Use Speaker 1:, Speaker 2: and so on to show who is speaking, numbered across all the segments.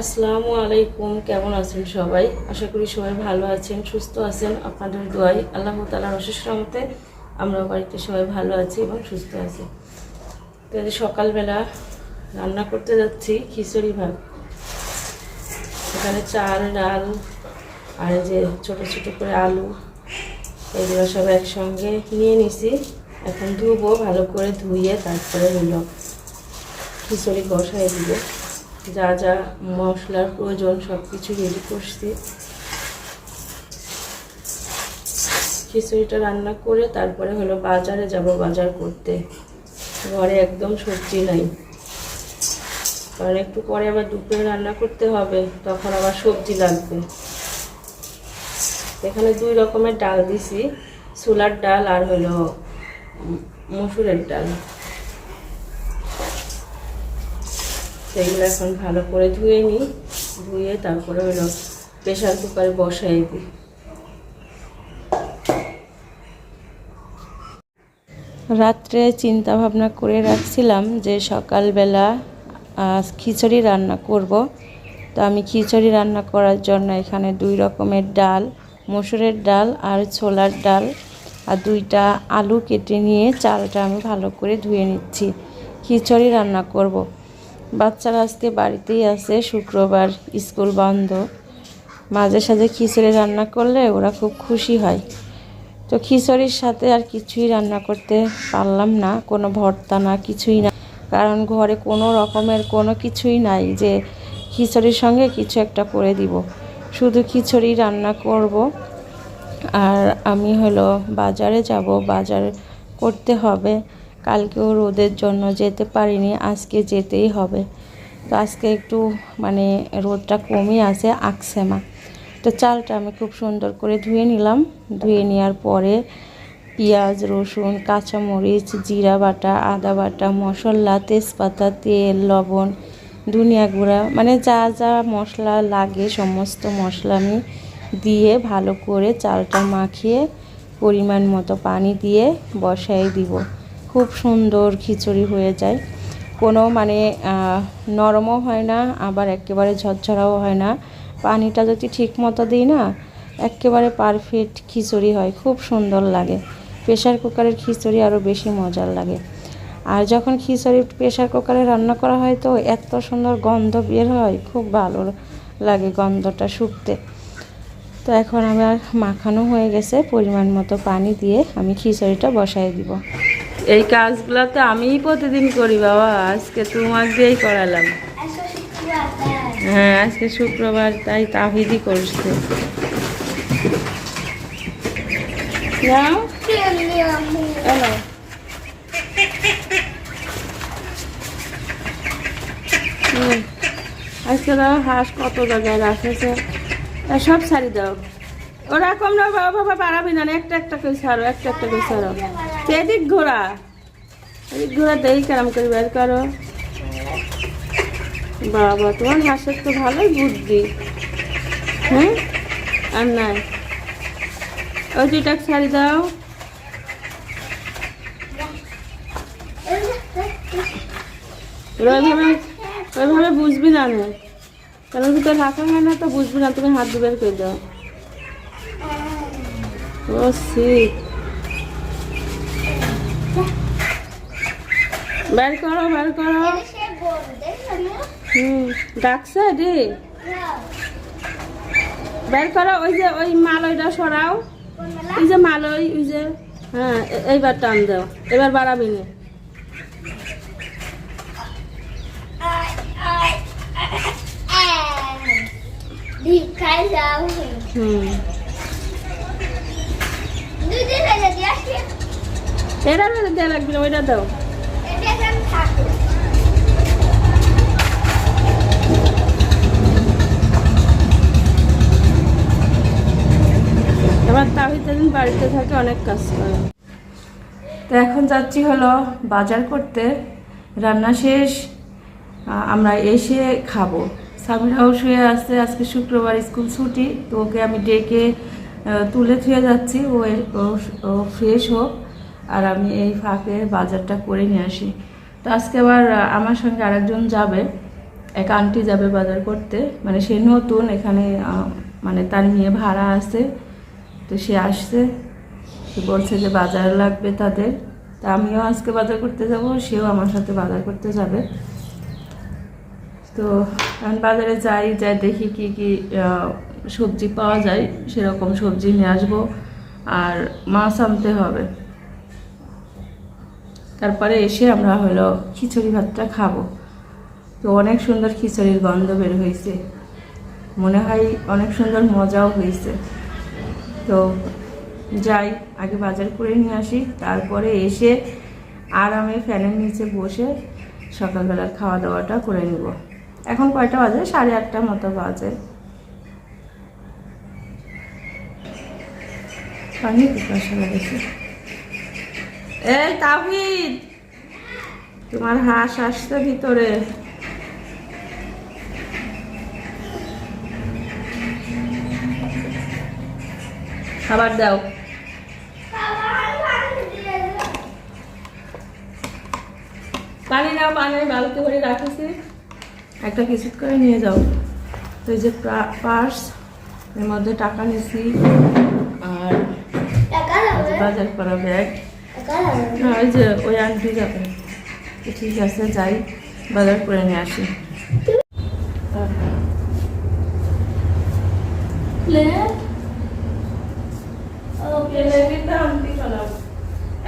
Speaker 1: আসসালামু আলাইকুম, কেমন আছেন সবাই? আশা করি সবাই ভালো আছেন, সুস্থ আছেন। আপনাদের দোয়াই আল্লাহ তালার অশেষ রহমতে আমরা বাড়িতে সবাই ভালো আছি এবং সুস্থ আছি। তো সকালবেলা রান্না করতে যাচ্ছি খিচুড়ি ভাত। এখানে চাল, ডাল আর যে ছোট ছোট করে আলু, এগুলো সব একসঙ্গে নিয়ে নিছি। এখন ধুবো, ভালো করে ধুয়ে তারপরে হলো খিচুড়ি বসাই দিব। যা যা মশলার প্রয়োজন সব কিছু রেডি করছি। খিচুড়িটা রান্না করে তারপরে হলো বাজারে যাব বাজার করতে। ঘরে একদম সবজি নাই। কারণ একটু পরে আবার দুপুরে রান্না করতে হবে, তখন আবার সবজি লাগবে। এখানে দুই রকমের ডাল দিছি, ছোলার ডাল আর হলো মসুরের ডাল। সেগুলো এখন ভালো করে ধুয়ে নিই। ধুয়ে তারপরে হলো প্রেশার কুকারে বসাই দিই। রাত্রে চিন্তা ভাবনা করে রাখছিলাম যে সকালবেলা খিচুড়ি রান্না করব। তো আমি খিচুড়ি রান্না করার জন্য এখানে দুই রকমের ডাল, মসুরের ডাল আর ছোলার ডাল। আর দুইটা আলু কেটে নিয়ে চালটা আমি ভালো করে ধুয়ে নিচ্ছি। খিচুড়ি রান্না করব। বাচ্চারা আজকে বাড়িতেই আছে, শুক্রবার স্কুল বন্ধ। মাঝে সাঝে খিচুড়ি রান্না করলে ওরা খুব খুশি হয়। তো খিচুড়ির সাথে আর কিছুই রান্না করতে পারলাম না, কোনো ভর্তা না, কিছুই না। কারণ ঘরে কোনো রকমের কোনো কিছুই নাই যে খিচুড়ির সঙ্গে কিছু একটা করে দিব। শুধু খিচুড়ি রান্না করব। আর আমি হলো বাজারে যাব, বাজার করতে হবে। কালকেও রোদের জন্য যেতে পারিনি, আজকে যেতেই হবে। তো আজকে একটু মানে রোদটা কমই আছে, আকসেমা। তো চালটা আমি খুব সুন্দর করে ধুয়ে নিলাম। ধুয়ে নেওয়ার পরে পেঁয়াজ, রসুন, কাঁচামরিচ, জিরা বাটা, আদা বাটা, মশলা, তেজপাতা, তেল, লবণ, ধনিয়া গুঁড়া মানে যা যা মশলা লাগে, সমস্ত মশলা আমি দিয়ে ভালো করে চালটা মাখিয়ে পরিমাণ মতো পানি দিয়ে বসাই দিব। খুব সুন্দর খিচুড়ি হয়ে যায়। কোনো মানে নরমও হয় না, আবার একেবারে ঝরঝরাও হয় না। পানিটা যদি ঠিক মতো দিই না, একেবারে পারফেক্ট খিচুড়ি হয়, খুব সুন্দর লাগে। প্রেশার কুকারের খিচুড়ি আরও বেশি মজার লাগে। আর যখন খিচুড়ি প্রেশার কুকারে রান্না করা হয় তো এত সুন্দর গন্ধ বের হয়, খুব ভালো লাগে গন্ধটা শুকতে। তো এখন আমার মাখানো হয়ে গেছে, পরিমাণ মতো পানি দিয়ে আমি খিচুড়িটা বসাই দিব। এই কাজগুলো তো আমিই প্রতিদিন করি বাবা, আজকে তোমার দিয়েই করালাম। হ্যাঁ আজকে শুক্রবার, তাই তাহিদি করছে। আজকে দাও, হাঁস কত জায়গায় রাখেছে? সব ছাড়ি দাও। ওরকম না, বাবা বাবা, বাড়াবি না, একটা একটা করে ছাড়ো, একটা একটা করে ছাড়ো। ঘোরা ঘোরা বের করো। বাবা, তোমার ভালোই বুদ্ধি। হ্যাঁ আর নাই। ওই ছাড়ি দাও। ওইভাবে ওইভাবে বুঝবি না নে কারণ ভিতরে রাখা হয় না, তো বুঝবি না। তুমি হাত দিয়ে বের করে দাও। ও শিখ বের করো বের করো। হুম ডাকছে রে বের করো ওই যে ওই মালইটা সরাও। ওই যে মালই ওই যে হ্যাঁ এইবার টান দাও এবার বাড়াবি না। হুম। এটা দেওয়া লাগবে ওইটা দাও। এবার বাড়িতে থাকে, অনেক তো এখন যাচ্ছি হলো বাজার করতে। রান্না শেষ আমরা এসে খাব। সামিরাও শুয়ে আসছে আজকে শুক্রবার স্কুল ছুটি, তো ওকে আমি ডেকে তুলে থুয়ে যাচ্ছি। ও ফ্রেশ হোক, আর আমি এই ফাঁকে বাজারটা করে নিয়ে আসি। তো আজকে আবার আমার সঙ্গে আরেকজন যাবে, এক আন্টি যাবে বাজার করতে। মানে সে নতুন, এখানে মানে তার মেয়ে ভাড়া আছে। তো সে আসছে, সে বলছে যে বাজার লাগবে তাদের। তা আমিও আজকে বাজার করতে যাব, সেও আমার সাথে বাজার করতে যাবে। তো এখন বাজারে যাই যাই দেখি কি কি সবজি পাওয়া যায়, সেরকম সবজি নিয়ে আসব। আর মাছ আনতে হবে। তারপরে এসে আমরা হলো খিচুড়ি ভাতটা খাব। তো অনেক সুন্দর খিচুড়ির গন্ধ বের হয়েছে। মনে হয় অনেক সুন্দর মজাও হয়েছে। তো যাই, আগে বাজার করে নিয়ে আসি। তারপরে এসে আরামে ফ্যানের নিচে বসে সকালবেলার খাওয়া দাওয়াটা করে নিব। এখন কয়টা বাজে? সাড়ে আটটা মতো বাজে। পানি পিপাসা লেগেছে। এই তাহিদ তোমার হাঁস আসছে ভিতরে। খাবার দাও। পানি নাও পানি বালতি করে রাখিছি। একটা কিছু করে নিয়ে যাও। তো এই যে পার্স এর মধ্যে টাকা নিছি। আর এই যে বাজার করা ব্যাগ। হ্যাঁ ওই যে ওই ঠিক আছে যাই বাজার করে নিয়ে আসি।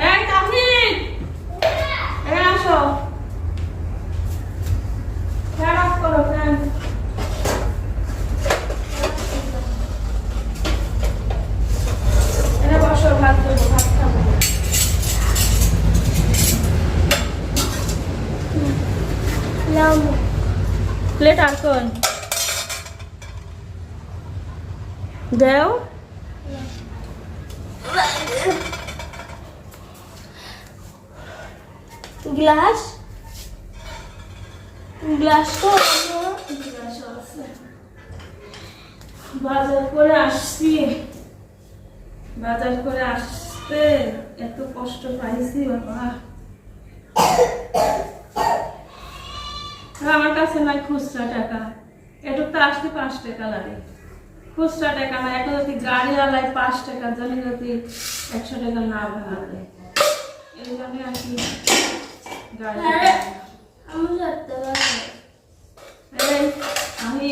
Speaker 1: এই তাহিদ এই আসো ফ্যান অফ করো ফ্যান এনে বসো ভাত দেবো ভাত খাব প্লেট আর কোন দেও
Speaker 2: গ্লাস গ্লাস তো
Speaker 1: বাজার করে আসছি। বাজার করে আসতে এত কষ্ট পাইছি বাবা। আমার কাছে নাই খুচরা টাকা। এটুক তো আসতে পাঁচ টাকা লাগে। খুচরা টাকা না এখন যদি গাড়ি আলাই পাঁচ টাকা জানি যদি একশো টাকা না দেয় এই জন্য আর কি গাড়ি
Speaker 2: আমি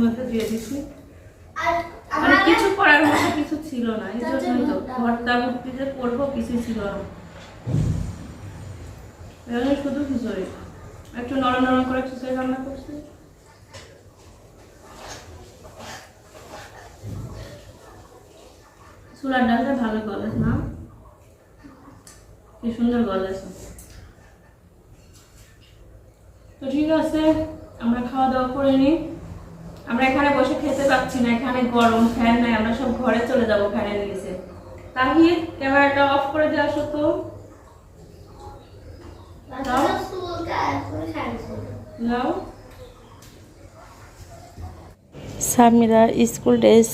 Speaker 1: মধ্যে দিয়ে দিছি। মানে কিছু করার মতো কিছু ছিল না এই জন্যই তো ভর্তা ভর্তি যে করব কিছু ছিল না। শুধু খিচুড়ি। একটু নরম নরম করে খিচুড়ি রান্না করছি। চুলার ডালটা ভালো গলেছে না? কি সুন্দর গলেছে তো ঠিক আছে আমরা খাওয়া দাওয়া করে নিই। আমরা এখানে বসে খেতে পাচ্ছি না, এখানে গরম, ফ্যান নাই, আমরা সব ঘরে চলে যাব ফ্যানের নিচে। তাহির, ক্যামেরাটা অফ করে দিয়ে আসো তো
Speaker 3: সামিরা স্কুল ড্রেস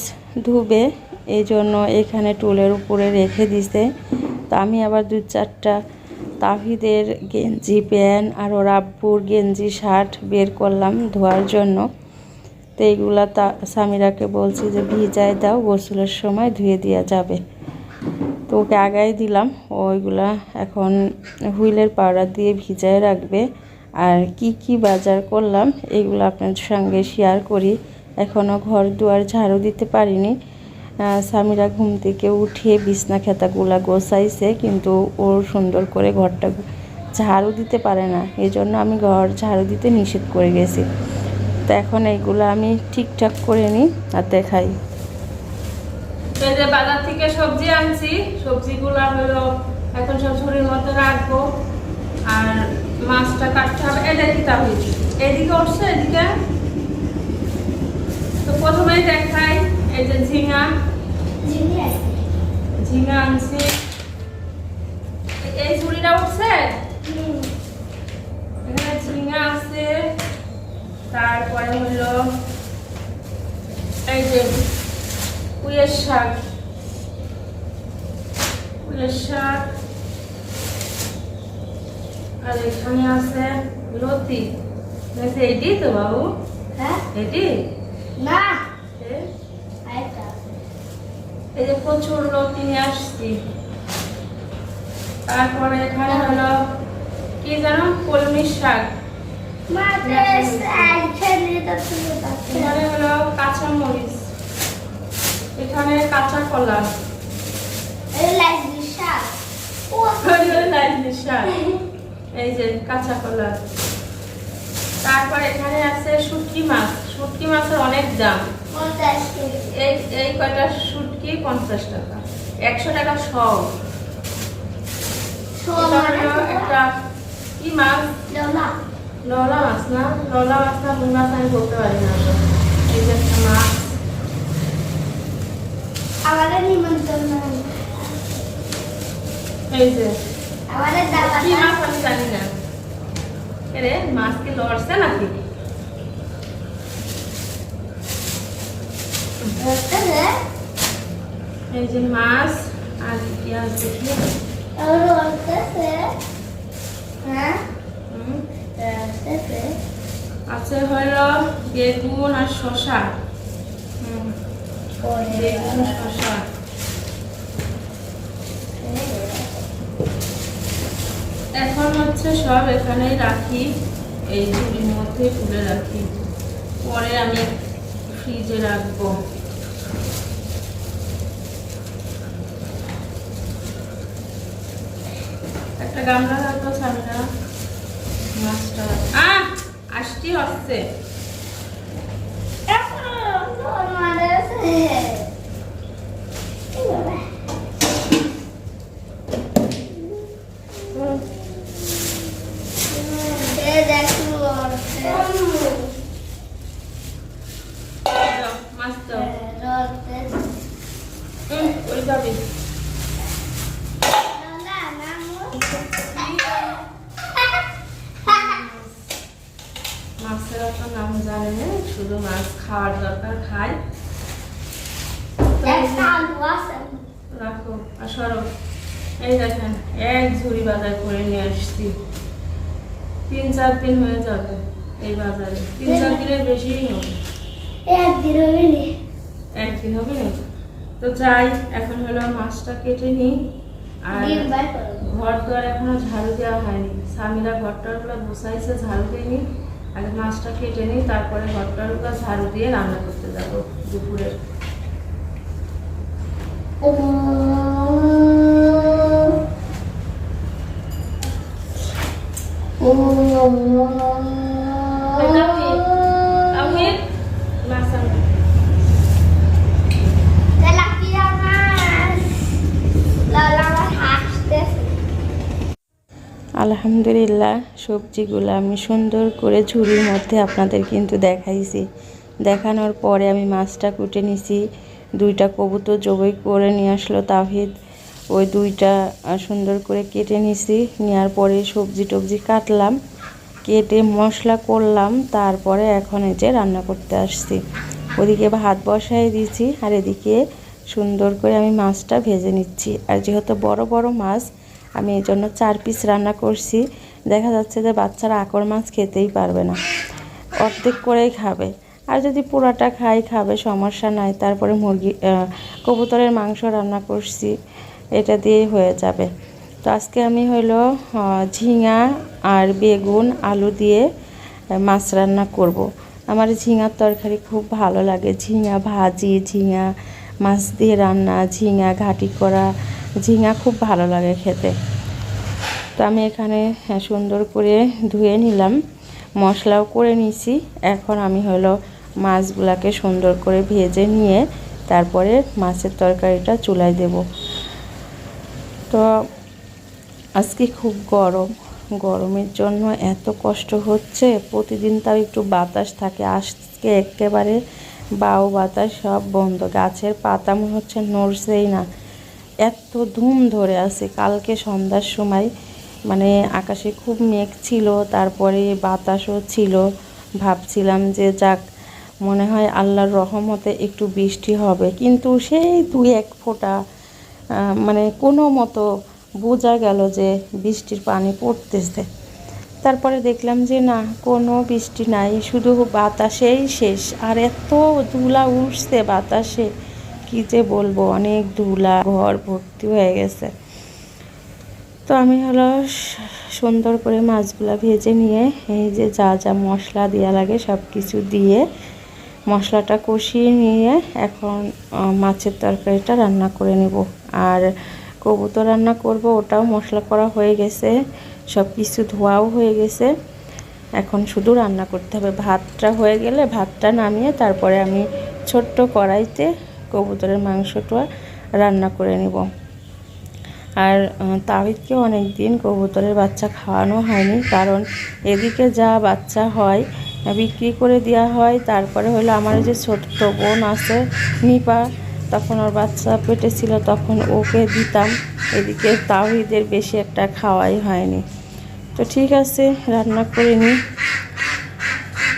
Speaker 3: ধুবে এই জন্য এখানে টুলের উপরে রেখে দিছে। তো আমি আবার দু চারটা তাহিদের গেঞ্জি প্যান্ট আর ওর আব্বুর গেঞ্জি শার্ট বের করলাম ধোয়ার জন্য। তো এইগুলা তা সামিরাকে বলছি যে ভিজায় দাও, গোসলের সময় ধুয়ে দেওয়া যাবে। তো ওকে আগাই দিলাম ওইগুলা এখন হুইলের পাউডার দিয়ে ভিজায় রাখবে। আর কি কি বাজার করলাম, এগুলো আপনার সঙ্গে শেয়ার করি। এখনও ঘর দুয়ার ঝাড়ু দিতে পারিনি। স্বামীরা ঘুম থেকে উঠিয়ে বিছনা খেতাগুলা গোছাইছে, কিন্তু ওর সুন্দর করে ঘরটা ঝাড়ু দিতে পারে না। এই জন্য আমি ঘর ঝাড়ু দিতে নিষেধ করে গেছি। তো এখন এইগুলো আমি ঠিকঠাক করে নিই আর দেখাই।
Speaker 1: যে বাজার থেকে সবজি আনছি সবজিগুলো হলো এখন সব ঝুড়ির মধ্যে রাখব। আর মাছটা কাটতে হবে এদিকে উঠছে এদিকে। তো প্রথমেই দেখাই এই যে ঝিঙা।
Speaker 2: ঝিঙে
Speaker 1: আনছি। এই ঝুড়িটা উঠছে? এখানে ঝিঙা আছে। তারপরে হলো এই যে পুঁয়ের শাক। পুঁয়ের শাক। আর এখানে আছে লতি এটি তো বাবু?
Speaker 2: হ্যাঁ।
Speaker 1: এটি?
Speaker 2: না।
Speaker 1: এই যে প্রচুর লতি নিয়ে আসছি। তারপরে এখানে হলো কি জানো কলমি শাক। এখানে হলো কাঁচা মরিচ। এখানে কাঁচা কলা।
Speaker 2: এই
Speaker 1: যে কাঁচা কলা। তারপর এখানে আছে শুটকি মাছ। শুটকি মাছের অনেক দাম। এই এই কয়টা শুটকি? পঞ্চাশ টাকা। একশো টাকা সব। একটা কি মাছ? ললা মাছ না ললা মাছ না মাছ আমি বলতে পারি না এই যে একটা মাছ
Speaker 2: আমাদের নিমন্ত্রণ
Speaker 1: এই যে
Speaker 2: আমাদের দাদা
Speaker 1: কি মাছ আমি জানি না এরে মাছ কি লড়ছে নাকি এই যে মাছ আর কি আছে দেখি
Speaker 2: আর হ্যাঁ
Speaker 1: আছে হলো বেগুন আর শশা বেগুন শশা এখন হচ্ছে সব এখানেই রাখি। এই ঝুড়ির মধ্যে তুলে রাখি। পরে আমি ফ্রিজে রাখব। একটা গামলা রাখব সামনে মাছটা আহ আসছি হচ্ছে দাও, মাছ দাও হুম, ওই যাবি মাছের অত নাম জানে না শুধু মাছ খাওয়ার দরকার খাই। তো এই রাখো আর সরো। এই দেখেন এক ঝুড়ি বাজার করে নিয়ে আসছি। তিন চার দিন হয়ে যাবে এই বাজারে। তিন চার দিনের বেশি হবে একদিন হবে না? তো যাই এখন হলো মাছটা কেটে নিই। আর ঘর দুয়ার এখনও ঝাড়ু দেওয়া হয়নি। স্বামীরা ঘরটা গুলো বসাইছে ঝাড়ু দিইনি আগে মাছটা কেটে নিই তারপরে ঘরটার উপর ঝাড়ু দিয়ে রান্না করতে যাব দুপুরের
Speaker 2: ও ও
Speaker 1: আলহামদুলিল্লাহ, সবজিগুলো আমি সুন্দর করে ঝুড়ির মধ্যে আপনাদের কিন্তু দেখাইছি। দেখানোর পরে আমি মাছটা কুটে নিছি, দুইটা কবুতর জবই করে নিয়ে আসলো তাহিদ। ওই দুইটা সুন্দর করে কেটে নিছি, নেওয়ার পরে সবজি টবজি কাটলাম, কেটে মশলা করলাম, তারপরে এখন এই যে রান্না করতে আসছি। ওদিকে ভাত বসাই দিয়েছি, আর এদিকে সুন্দর করে আমি মাছটা ভেজে নিচ্ছি। আর যেহেতু বড় বড় মাছ আমি এই জন্য চার পিস রান্না করছি। দেখা যাচ্ছে যে বাচ্চারা আকর মাছ খেতেই পারবে না। অর্ধেক করেই খাবে। আর যদি পুরাটা খাই খাবে সমস্যা নাই। তারপরে মুরগি কবুতরের মাংস রান্না করছি। এটা দিয়েই হয়ে যাবে। তো আজকে আমি আহ, ঝিঙা আর বেগুন আলু দিয়ে মাছ রান্না করব। আমার ঝিঙার তরকারি খুব ভালো লাগে। ঝিঙা ভাজি ঝিঙা মাছ দিয়ে রান্না ঝিঙা ঘাটি করা ঝিঙা খুব ভালো লাগে খেতে। তো আমি এখানে হ্যাঁ, সুন্দর করে ধুয়ে নিলাম। মশলাও করে নিছি। এখন আমি হলো মাছগুলাকে সুন্দর করে ভেজে নিয়ে তারপরে মাছের তরকারিটা চুলায় দেব। তো আজকে খুব গরম। গরমের জন্য এত কষ্ট হচ্ছে। প্রতিদিন তাও একটু বাতাস থাকে। আজকে একেবারে বাউ বাতাস সব বন্ধ। গাছের পাতা মনে হচ্ছে নড়ছেই না। এত ধুম ধরে আছে। কালকে সন্ধ্যার সময় মানে আকাশে খুব মেঘ ছিল, তারপরে বাতাসও ছিল। ভাবছিলাম যে যাক, মনে হয় আল্লাহর রহমতে একটু বৃষ্টি হবে। কিন্তু সেই দুই এক ফোঁটা মানে কোনো মতো বোঝা গেল যে বৃষ্টির পানি পড়তেছে। তারপরে দেখলাম যে না, কোনো বৃষ্টি নাই, শুধু বাতাসেই শেষ। আর এত ধুলা উঠছে বাতাসে। কি যে বলব, অনেক ধুলা, ঘর ভর্তি হয়ে গেছে। তো আমি হলো সুন্দর করে মাছগুলো ভেজে নিয়ে এই যে যা যা মশলা দেওয়া লাগে সব কিছু দিয়ে মশলাটা কষিয়ে নিয়ে এখন মাছের তরকারিটা রান্না করে নেব। আর কবুতর রান্না করব, ওটাও মশলা করা হয়ে গেছে সব কিছু ধোয়াও হয়ে গেছে। এখন শুধু রান্না করতে হবে। ভাতটা হয়ে গেলে ভাতটা নামিয়ে তারপরে আমি ছোট্ট কড়াইতে কবুতরের মাংসটা রান্না করে নেব। আর তাহিদকে অনেক দিন কবুতরের বাচ্চা খাওয়ানো হয়নি, কারণ এদিকে যা বাচ্চা হয় বিক্রি করে দেওয়া হয়, তারপরে হলো আমার যে ছোট্ট বোন আছে, নিপা, তখন ওর বাচ্চা পেটে ছিল, তখন ওকে দিতাম, এদিকে তাহিদের বেশি একটা খাওয়াই হয়নি। তো ঠিক আছে, রান্না করে নিই।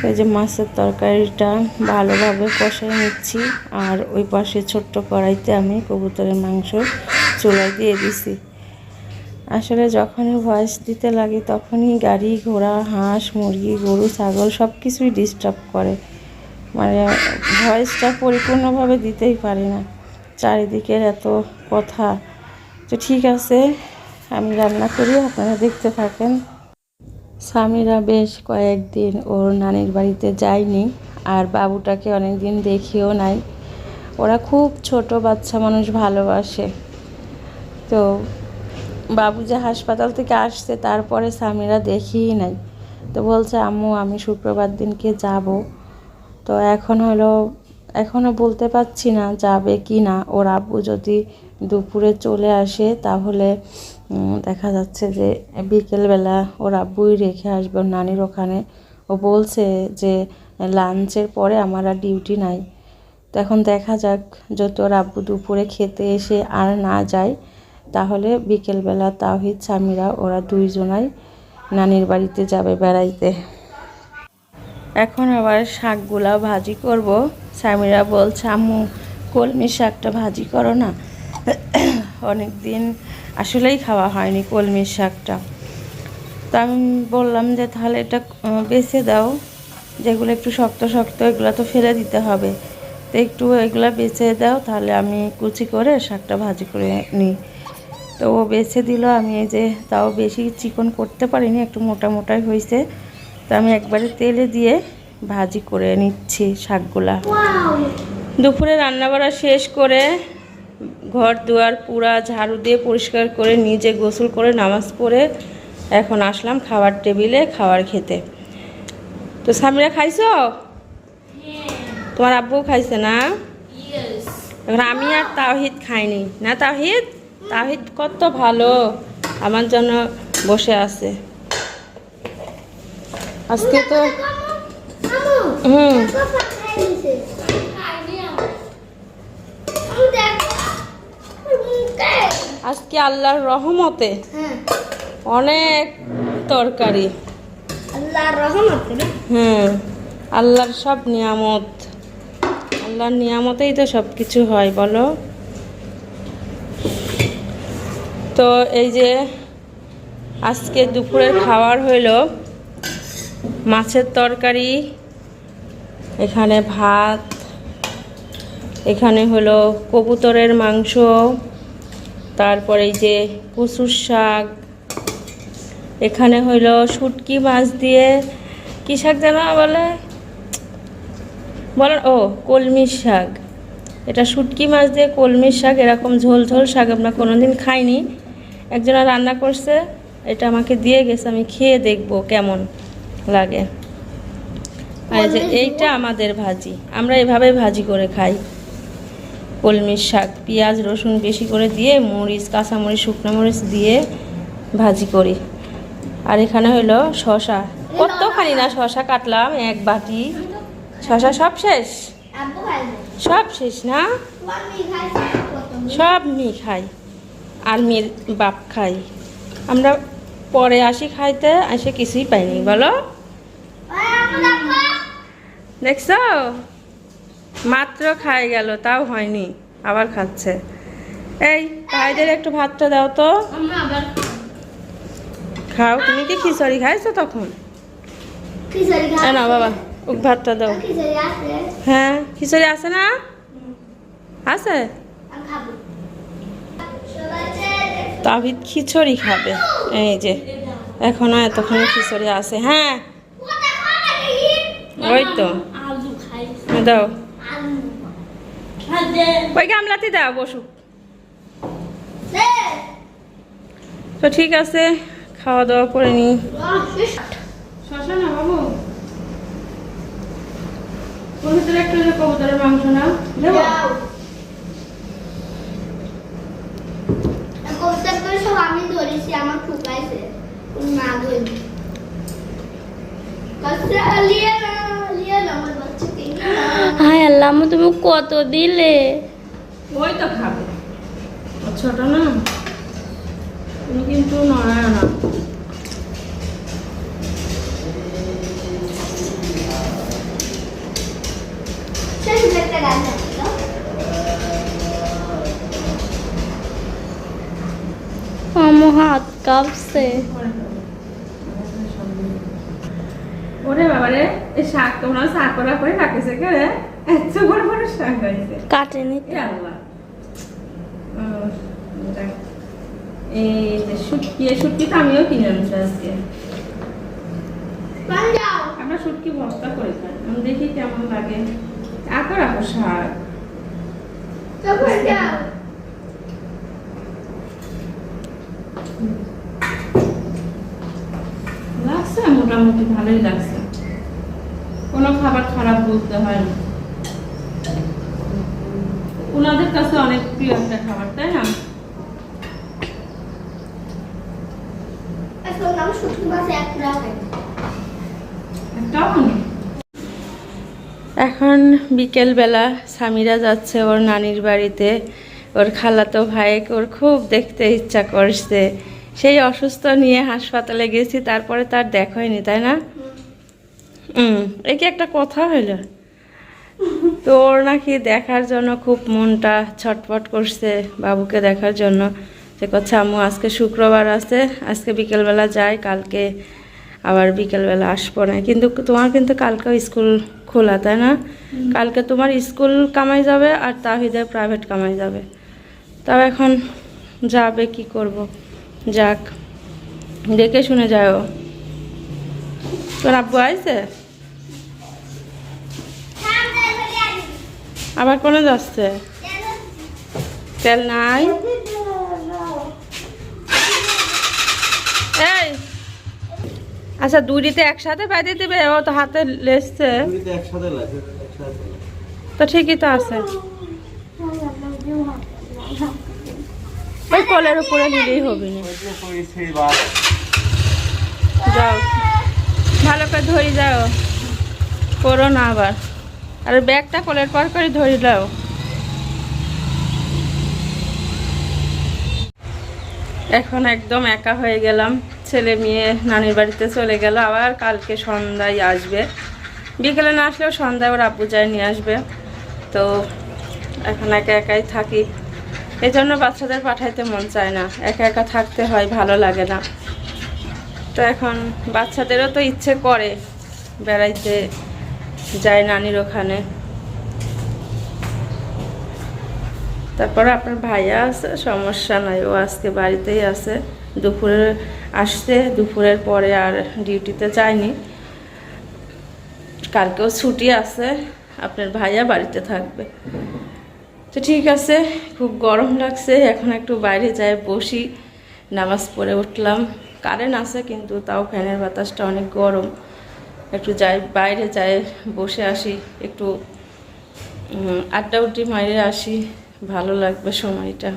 Speaker 1: এই যে মাছের তরকারিটা ভালোভাবে কষাই নিচ্ছি। আর ওই পাশে ছোট্ট কড়াইতে আমি কবুতরের মাংস চুলায় দিয়ে দিছি। আসলে যখনই ভয়েস দিতে লাগে তখনই গাড়ি ঘোড়া, হাঁস, মুরগি, গরু, ছাগল সব কিছুই ডিস্টার্ব করে। মানে ভয়েসটা পরিপূর্ণভাবে দিতেই পারি না। চারিদিকের এত কথা। তো ঠিক আছে, আমি রান্না করি, আপনারা দেখতে থাকেন। স্বামীরা বেশ কয়েকদিন ওর নানির বাড়িতে যায়নি আর বাবুটাকে অনেক দিন দেখিও নাই। ওরা খুব ছোট বাচ্চা মানুষ ভালোবাসে। তো বাবু যে হাসপাতাল থেকে আসছে, তারপরে স্বামীরা দেখিই নাই। তো বলছে, আম্মু, আমি শুক্রবার দিনকে যাব। তো এখন হলো এখনও বলতে পারছি না যাবে কি না। ওর আব্বু যদি দুপুরে চলে আসে, তাহলে দেখা যাচ্ছে যে বিকেলবেলা ওর আব্বুই রেখে আসবে নানির ওখানে। ও বলছে যে, লাঞ্চের পরে আমার আর ডিউটি নাই। তো এখন দেখা যাক যত ওর আব্বু দুপুরে খেতে এসে আর না যায়, তাহলে বিকেলবেলা তাহিদ স্বামীরা ওরা দুইজনাই নানির বাড়িতে যাবে বেড়াইতে। এখন আবার শাকগুলা ভাজি করব। স্বামীরা বলছে, আম্মু কলমি শাকটা ভাজি করো না। অনেক দিন আসলেই খাওয়া হয়নি কলমির শাকটা। তো আমি বললাম যে তাহলে এটা বেছে দাও। যেগুলো একটু শক্ত শক্ত এগুলো তো ফেলে দিতে হবে। তো একটু এগুলো বেছে দাও তাহলে আমি কুচি করে শাকটা ভাজি করে নিই। তো ও বেছে দিল আমি এই যে তাও বেশি চিকন করতে পারিনি একটু মোটা মোটাই হয়েছে। তো আমি একবারে তেলে দিয়ে ভাজি করে নিচ্ছি শাকগুলা। দুপুরে রান্না রান্নাবাড়া শেষ করে ঘর দুয়ার পুরা ঝাড়ু দিয়ে পরিষ্কার করে নিজে গোসল করে নামাজ পড়ে এখন আসলাম খাবার টেবিলে খাবার খেতে। তো সামিরা খাইছো? তোমার আব্বু খাইছে না? এখন আমি আর তাওহিদ খাইনি। না তাওহিদ? তাওহিদ কত ভালো। আমার জন্য বসে আছে। আজকে তো হুম। আজকে আল্লাহর রহমতে অনেক তরকারি।
Speaker 2: আল্লাহর রহমত
Speaker 1: হুম আল্লাহর সব নিয়ামত। আল্লাহর নিয়ামতেই তো সব কিছু হয় বলো। তো এই যে আজকে দুপুরের খাবার হইল মাছের তরকারি এখানে ভাত এখানে হলো কবুতরের মাংস। তারপরে এই যে কচুর শাক এখানে হইল শুটকি মাছ দিয়ে কি শাক যেন বলে? বলেন ও কলমির শাক। এটা শুটকি মাছ দিয়ে কলমির শাক এরকম ঝোল ঝোল শাক আমরা কোনোদিন খাইনি। একজনা রান্না করছে এটা আমাকে দিয়ে গেছে আমি খেয়ে দেখব কেমন লাগে। আর যে এইটা আমাদের ভাজি আমরা এভাবে ভাজি করে খাই। কলমির শাক, পেঁয়াজ, রসুন বেশি করে দিয়ে মরিচ, কাঁচামরিচ, শুকনো মরিচ দিয়ে ভাজি করি। আর এখানে হলো শশা কতখানি না শশা কাটলাম? এক বাটি। শশা সব শেষ? সব শেষ না? সব মি খাই। আর মেয়ের বাপ খাই। আমরা পরে আসি খাইতে আসে কিছুই পাইনি, বলো? দেখছ? মাত্র খাই গেল তাও হয়নি আবার খাচ্ছে। এই ভাইদের একটু ভাতটা দাও তো। খাও তুমি কি খিচুড়ি খাইছো তখন?
Speaker 2: খিচুড়ি
Speaker 1: না বাবা ওক ভাতটা দাও।
Speaker 2: আছে?
Speaker 1: হ্যাঁ খিচুড়ি আছে না? আছে? তাবিদ খিচুড়ি খাবে। এই যে এখনও এতক্ষণ খিচুড়ি আছে হ্যাঁ। ওই তো। দাও। ওই গামলাতে দাও বসুক
Speaker 2: দে।
Speaker 1: তো ঠিক আছে খাওয়া দাওয়া করে নি
Speaker 2: আমি ধরেছি আমার ঠুকাইছে না ধরি কসরা লিয়ে না লিয়ে না আমার বাচ্চাকে।
Speaker 4: হায় আল্লাহ আম্মু তুমি কত দিলে?
Speaker 1: ওই তো খাবে। ছোট না? তুমি কিন্তু নড়ায় না।
Speaker 4: আমার হাত কাঁপছে।
Speaker 1: ওরে বাবারে এই শাক তোমরা শাক করা করে রাখেছে কে রে? এত বড় বড় শাক হয়েছে।
Speaker 4: কাটেনি
Speaker 1: আল্লাহ। এই যে শুটকি শুটকি তো আমিও কিনে আনছি আজকে। আমরা শুটকি ভর্তা করে খাই। আমি দেখি কেমন লাগে। রাখো রাখো শাক। লাগছে মোটামুটি ভালোই লাগছে। কোনো খাবার খারাপ বলতে হয় না। ওনাদের কাছে অনেক প্রিয় একটা খাবার তাই না?
Speaker 2: এখন
Speaker 1: নেই। এখন বিকেলবেলা স্বামীরা যাচ্ছে ওর নানির বাড়িতে। ওর খালাতো ভাইকে ওর খুব দেখতে ইচ্ছা করছে। সেই অসুস্থ নিয়ে হাসপাতালে গেছি তারপরে তার দেখা হয়নি তাই না? হুম এ কি একটা কথা হইল? তো ওর নাকি দেখার জন্য খুব মনটা ছটফট করছে বাবুকে দেখার জন্য। সে কথা আম্মু আজকে শুক্রবার আছে আজকে বিকেলবেলা যাই কালকে আবার বিকেলবেলা আসব না। কিন্তু তোমার কিন্তু কালকেও স্কুল খোলা তাই না? কালকে তোমার স্কুল কামাই যাবে আর তাহিদের প্রাইভেট কামাই যাবে। তাও এখন যাবে কি করব? যাক দেখে শুনে যাও তোর আব্বু আইছে? আবার কোনে যাচ্ছে? তেল নাই? এই! আচ্ছা দুরিতে একসাথে বাইরে দিবে ও তো হাতে লেসছে। তো ঠিকই তো আছে। ওই কলের উপরে নিলেই হবে যাও। ভালো করে ধরি যাও। করো না আবার। আর ব্যাগটা কোলের পর করে ধরি দাও। এখন একদম একা হয়ে গেলাম। ছেলে মেয়ে নানির বাড়িতে চলে গেল। আবার কালকে সন্ধ্যায় আসবে। বিকেলে না আসলেও সন্ধ্যায় ওর আব্বু যায় নিয়ে আসবে। তো এখন একা একাই থাকি। এজন্য বাচ্চাদের পাঠাইতে মন চায় না। একা একা থাকতে হয়, ভালো লাগে না। তো এখন বাচ্চাদেরও তো ইচ্ছে করে বেড়াইতে যায় নানির ওখানে। তারপর আপনার ভাইয়া আছে, সমস্যা নাই, ও আজকে বাড়িতেই আছে। দুপুরে আসছে, দুপুরের পরে আর ডিউটিতে যায়নি। কালকেও ছুটি আছে, আপনার ভাইয়া বাড়িতে থাকবে। তো ঠিক আছে, খুব গরম লাগছে, এখন একটু বাইরে যাই বসি, নামাজ পড়ে উঠলাম। কারেন্ট আছে কিন্তু তাও ফ্যানের বাতাসটা অনেক গরম। একটু যাই, বাইরে যাই, বসে আসি, একটু আড্ডা উড্ডি মাইরে আসি, ভালো লাগবে সময়টা।